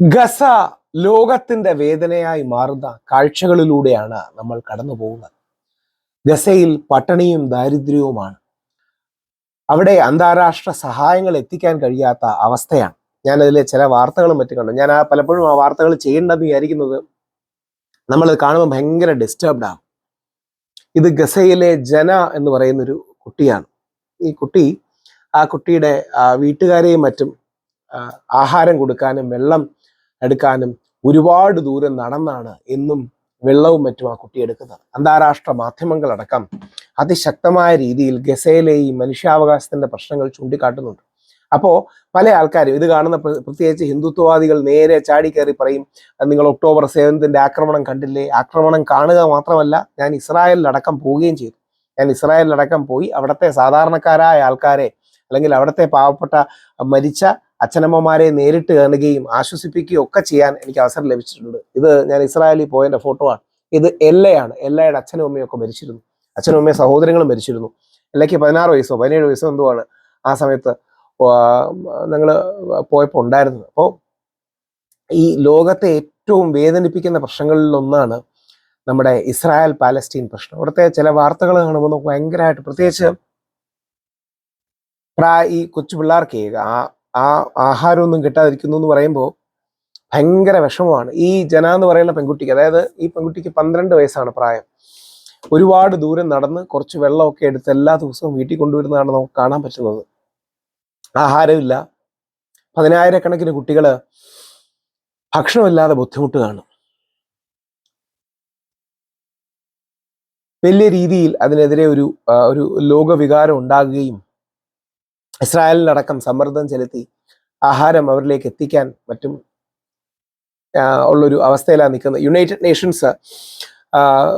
Gaza ലോകത്തിന്റെ വേദനയായി മാറുന്ന കാഴ്ചകളിലൂടെയാണ് നമ്മൾ കടന്നു പോകുന്നത്. ഗസയിൽ പട്ടണിയും ദാരിദ്ര്യവുമാണ്. അവിടെ അന്താരാഷ്ട്ര സഹായങ്ങൾ എത്തിക്കാൻ കഴിയാത്ത അവസ്ഥയാണ്. ഞാൻ അതിലെ ചില വാർത്തകളും മറ്റും കണ്ടു. ഞാൻ ആ പലപ്പോഴും ആ വാർത്തകൾ ചെയ്യേണ്ടെന്ന് വിചാരിക്കുന്നത് നമ്മൾ കാണുമ്പോൾ ഭയങ്കര ഡിസ്റ്റർബ്ഡ് ആകും ഇത് ഗസയിലെ ജന എന്ന് പറയുന്നൊരു കുട്ടിയാണ്. ഈ കുട്ടി ആ കുട്ടിയുടെ വീട്ടുകാരെയും മറ്റും ആഹാരം കൊടുക്കാനും വെള്ളം എടുക്കാനും ഒരുപാട് ദൂരം നടന്നാണ് എന്നും വെള്ളവും മറ്റും ആ കുട്ടി എടുക്കുന്നത്. അന്താരാഷ്ട്ര മാധ്യമങ്ങളടക്കം അതിശക്തമായ രീതിയിൽ ഗസയിലെ ഈ മനുഷ്യാവകാശത്തിന്റെ പ്രശ്നങ്ങൾ ചൂണ്ടിക്കാട്ടുന്നുണ്ട്. അപ്പോ പല ആൾക്കാരും ഇത് കാണുന്ന പ്രത്യേകിച്ച് ഹിന്ദുത്വവാദികൾ നേരെ ചാടി കയറി പറയും നിങ്ങൾ ഒക്ടോബർ സേവനത്തിന്റെ ആക്രമണം കണ്ടില്ലേ? ആക്രമണം കാണുക മാത്രമല്ല ഞാൻ ഇസ്രായേലിലടക്കം പോവുകയും ചെയ്തു. ഞാൻ ഇസ്രായേലിലടക്കം പോയി അവിടുത്തെ സാധാരണക്കാരായ ആൾക്കാരെ അല്ലെങ്കിൽ അവിടുത്തെ പാവപ്പെട്ട മരിച്ച അച്ഛനമ്മമാരെ നേരിട്ട് കാണുകയും ആശ്വസിപ്പിക്കുകയും ഒക്കെ ചെയ്യാൻ എനിക്ക് അവസരം ലഭിച്ചിട്ടുണ്ട്. ഇത് ഞാൻ ഇസ്രായേലിൽ പോയതിന്റെ ഫോട്ടോ ആണ്. ഇത് എല്ലയാണ്. എല്ലയുടെ അച്ഛനും അമ്മയും ഒക്കെ മരിച്ചിരുന്നു. അച്ഛനും അമ്മയും സഹോദരങ്ങളും മരിച്ചിരുന്നു. എല്ലയ്ക്ക് പതിനാറ് വയസ്സോ പതിനേഴ് വയസ്സോ എന്തോ ആണ് ആ സമയത്ത് ഞങ്ങൾ പോയപ്പോൾ ഉണ്ടായിരുന്നത്. അപ്പോൾ ഈ ലോകത്തെ ഏറ്റവും വേദനിപ്പിക്കുന്ന പ്രശ്നങ്ങളിൽ ഒന്നാണ് നമ്മുടെ ഇസ്രായേൽ പാലസ്റ്റീൻ പ്രശ്നം. അവിടുത്തെ ചില വാർത്തകൾ കാണുമ്പോൾ നമുക്ക് ഭയങ്കരമായിട്ട് പ്രത്യേകിച്ച് പ്രായ ഈ കൊച്ചു പിള്ളേർക്ക് ആ ആ ആഹാരമൊന്നും കിട്ടാതിരിക്കുന്നു എന്ന് പറയുമ്പോൾ ഭയങ്കര വിഷമമാണ്. ഈ ജന എന്ന് പറയുന്ന പെൺകുട്ടിക്ക് അതായത് ഈ പെൺകുട്ടിക്ക് പന്ത്രണ്ട് വയസ്സാണ് പ്രായം. ഒരുപാട് ദൂരം നടന്ന് കുറച്ച് വെള്ളമൊക്കെ എടുത്ത് എല്ലാ ദിവസവും വീട്ടിൽ കൊണ്ടുവരുന്നതാണ് നമുക്ക് കാണാൻ പറ്റുന്നത്. ആഹാരമില്ല. പതിനായിരക്കണക്കിന് കുട്ടികൾ ഭക്ഷണമില്ലാതെ ബുദ്ധിമുട്ട് കാണും. വലിയ രീതിയിൽ അതിനെതിരെ ഒരു ഒരു ലോകവികാരം ഉണ്ടാകുകയും ഇസ്രായേലിനടക്കം സമ്മർദ്ദം ചെലുത്തി ആഹാരം അവരിലേക്ക് എത്തിക്കാൻ മറ്റും ഉള്ളൊരു അവസ്ഥയിലാണ് നിൽക്കുന്നത്. യുണൈറ്റഡ് നേഷൻസ്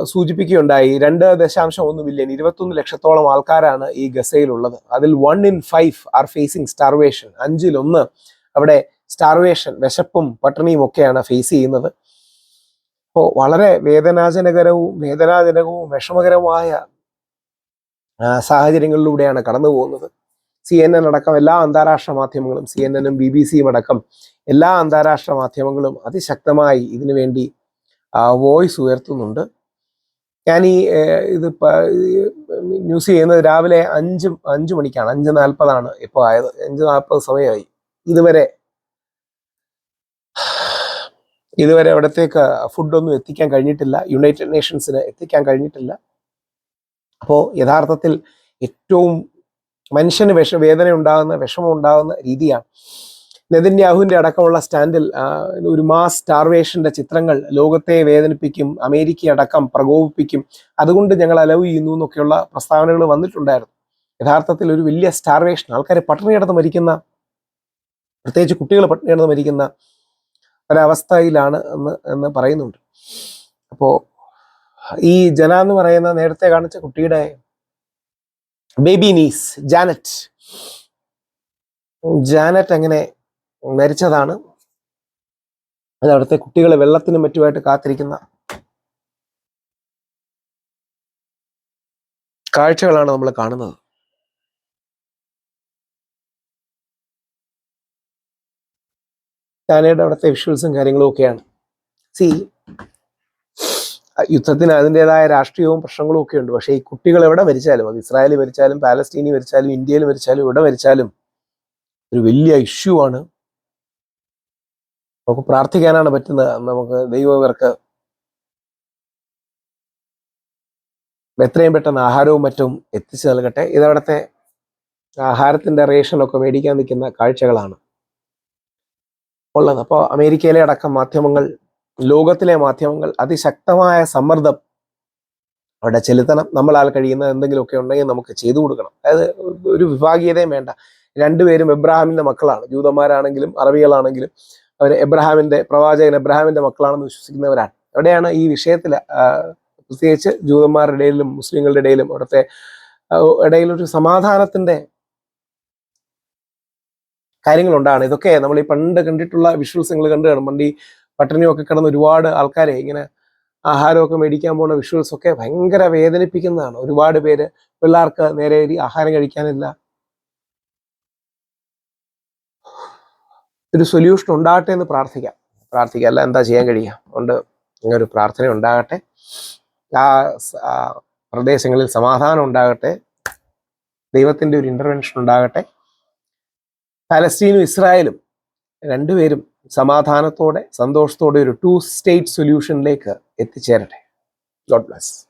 സൂചിപ്പിക്കുകയുണ്ടായി രണ്ട് ദശാംശം ഒന്ന് ബില്യൺ ഇരുപത്തൊന്ന് ലക്ഷത്തോളം ആൾക്കാരാണ് ഈ ഗസയിലുള്ളത്. അതിൽ one in five are facing starvation അഞ്ചിൽ ഒന്ന് അവിടെ സ്റ്റാർവേഷൻ വിശപ്പും പട്ടിണിയും ഒക്കെയാണ് ഫേസ് ചെയ്യുന്നത്. അപ്പോൾ വളരെ വേദനാജനകരവും വേദനാജനകവും വിഷമകരമായ ആ, സാഹചര്യങ്ങളിലൂടെയാണ് കടന്നു പോകുന്നത് സി എൻ എൻ അടക്കം എല്ലാ അന്താരാഷ്ട്ര മാധ്യമങ്ങളും സി എൻ എനും ബി ബി സിയും അടക്കം എല്ലാ അന്താരാഷ്ട്ര മാധ്യമങ്ങളും അതിശക്തമായി ഇതിനു വേണ്ടി വോയിസ് ഉയർത്തുന്നുണ്ട്. ഞാൻ ഈ ഇത് ന്യൂസ് ചെയ്യുന്നത് രാവിലെ അഞ്ച് അഞ്ച് മണിക്കാണ് അഞ്ച് നാൽപ്പതാണ് ഇപ്പോൾ ആയത്. അഞ്ച് നാൽപ്പത് സമയമായി. ഇതുവരെ ഇതുവരെ അവിടത്തേക്ക് ഫുഡൊന്നും എത്തിക്കാൻ കഴിഞ്ഞിട്ടില്ല. യുണൈറ്റഡ് നേഷൻസിന് എത്തിക്കാൻ കഴിഞ്ഞിട്ടില്ല. അപ്പോൾ യഥാർത്ഥത്തിൽ ഏറ്റവും മനുഷ്യന് വിഷ വേദന ഉണ്ടാകുന്ന വിഷമം ഉണ്ടാകുന്ന രീതിയാണ്. നെതന്യാഹുവിന്റെ അടക്കമുള്ള സ്റ്റാൻഡിൽ ഒരു മാസ് സ്റ്റാർവേഷന്റെ ചിത്രങ്ങൾ ലോകത്തെ വേദനിപ്പിക്കും അമേരിക്ക അടക്കം പ്രകോപിപ്പിക്കും. അതുകൊണ്ട് ഞങ്ങൾ അലവ് ചെയ്യുന്നു എന്നൊക്കെയുള്ള പ്രസ്താവനകൾ വന്നിട്ടുണ്ടായിരുന്നു. യഥാർത്ഥത്തിൽ ഒരു വലിയ സ്റ്റാർവേഷൻ ആൾക്കാർ പട്ടിണി കിടന്ന് മരിക്കുന്ന പ്രത്യേകിച്ച് കുട്ടികൾ പട്ടിണി കിടന്ന് മരിക്കുന്ന ഒരവസ്ഥയിലാണ് എന്ന് എന്ന് പറയുന്നുണ്ട്. അപ്പോൾ ഈ ജന എന്ന് പറയുന്ന നേരത്തെ കാണിച്ച കുട്ടിയുടെ ബേബി നീസ് ജാനറ്റ് ജാനറ്റ് അങ്ങനെ മരിച്ചതാണ്. അത് അവിടുത്തെ കുട്ടികളെ വെള്ളത്തിനും മറ്റുമായിട്ട് കാത്തിരിക്കുന്ന കാഴ്ചകളാണ് നമ്മൾ കാണുന്നത്. ജാനയുടെ അവിടുത്തെ വിഷ്വൽസും കാര്യങ്ങളും ഒക്കെയാണ്. സി യുദ്ധത്തിന് അതിന്റെതായ രാഷ്ട്രീയവും പ്രശ്നങ്ങളും ഒക്കെ ഉണ്ട്. പക്ഷേ ഈ കുട്ടികൾ എവിടെ മരിച്ചാലും അത് ഇസ്രായേൽ മരിച്ചാലും പാലസ്തീനി മരിച്ചാലും ഇന്ത്യയിൽ മരിച്ചാലും എവിടെ മരിച്ചാലും ഒരു വലിയ ഇഷ്യൂ ആണ്. നമുക്ക് പ്രാർത്ഥിക്കാനാണ് പറ്റുന്നത്. നമുക്ക് ദൈവം ഇവർക്ക് എത്രയും പെട്ടെന്ന് ആഹാരവും മറ്റും എത്തിച്ചു നൽകട്ടെ. ഇതവിടുത്തെ ആഹാരത്തിന്റെ റേഷനൊക്കെ മേടിക്കാൻ നിൽക്കുന്ന കാഴ്ചകളാണ് ഉള്ളത്. അപ്പോൾ അമേരിക്കയിലെ അടക്കം മാധ്യമങ്ങൾ ലോകത്തിലെ മാധ്യമങ്ങൾ അതിശക്തമായ സമ്മർദ്ദം അവിടെ ചെലുത്തണം നമ്മളാൽ കഴിയുന്ന എന്തെങ്കിലുമൊക്കെ ഉണ്ടെങ്കിൽ നമുക്ക് ചെയ്തു കൊടുക്കണം. അതായത് ഒരു വിഭാഗീയതയും വേണ്ട. രണ്ടുപേരും എബ്രഹാമിന്റെ മക്കളാണ്. ജൂതന്മാരാണെങ്കിലും അറബികളാണെങ്കിലും അവർ എബ്രഹാമിന്റെ പ്രവാചകൻ എബ്രഹാമിന്റെ മക്കളാണെന്ന് വിശ്വസിക്കുന്നവരാണ്. അവിടെയാണ് ഈ വിഷയത്തിൽ പ്രത്യേകിച്ച് ജൂതന്മാരുടെ ഇടയിലും മുസ്ലിങ്ങളുടെ ഇടയിലും അവിടുത്തെ ഇടയിലൊരു സമാധാനത്തിന്റെ കാര്യങ്ങളുണ്ടാണ്. ഇതൊക്കെ നമ്മൾ ഈ പണ്ട് കണ്ടിട്ടുള്ള വിഷ്വൽസ് നിങ്ങൾ കണ്ടു കാണും. പണ്ട് ഈ പട്ടിണിയൊക്കെ കിടന്ന് ഒരുപാട് ആൾക്കാരെ ഇങ്ങനെ ആഹാരമൊക്കെ മേടിക്കാൻ പോകുന്ന വിഷ്വൽസ് ഒക്കെ ഭയങ്കര വേദനിപ്പിക്കുന്നതാണ്. ഒരുപാട് പേര് പിള്ളേർക്ക് നേരെ ആഹാരം കഴിക്കാനില്ല. ഒരു സൊല്യൂഷൻ ഉണ്ടാകട്ടെ എന്ന് പ്രാർത്ഥിക്കാം. പ്രാർത്ഥിക്കാം. അല്ല എന്താ ചെയ്യാൻ കഴിയുക? അതുകൊണ്ട് ഇങ്ങനൊരു പ്രാർത്ഥന ഉണ്ടാകട്ടെ. ആ പ്രദേശങ്ങളിൽ സമാധാനം ഉണ്ടാകട്ടെ. ദൈവത്തിന്റെ ഒരു ഇന്റർവെൻഷൻ ഉണ്ടാകട്ടെ. പലസ്തീനും ഇസ്രായേലും രണ്ടുപേരും സമാധാനത്തോടെ സന്തോഷത്തോടെ ഒരു ടു സ്റ്റേറ്റ് സൊല്യൂഷനിലേക്ക് എത്തിച്ചേരട്ടെ. God bless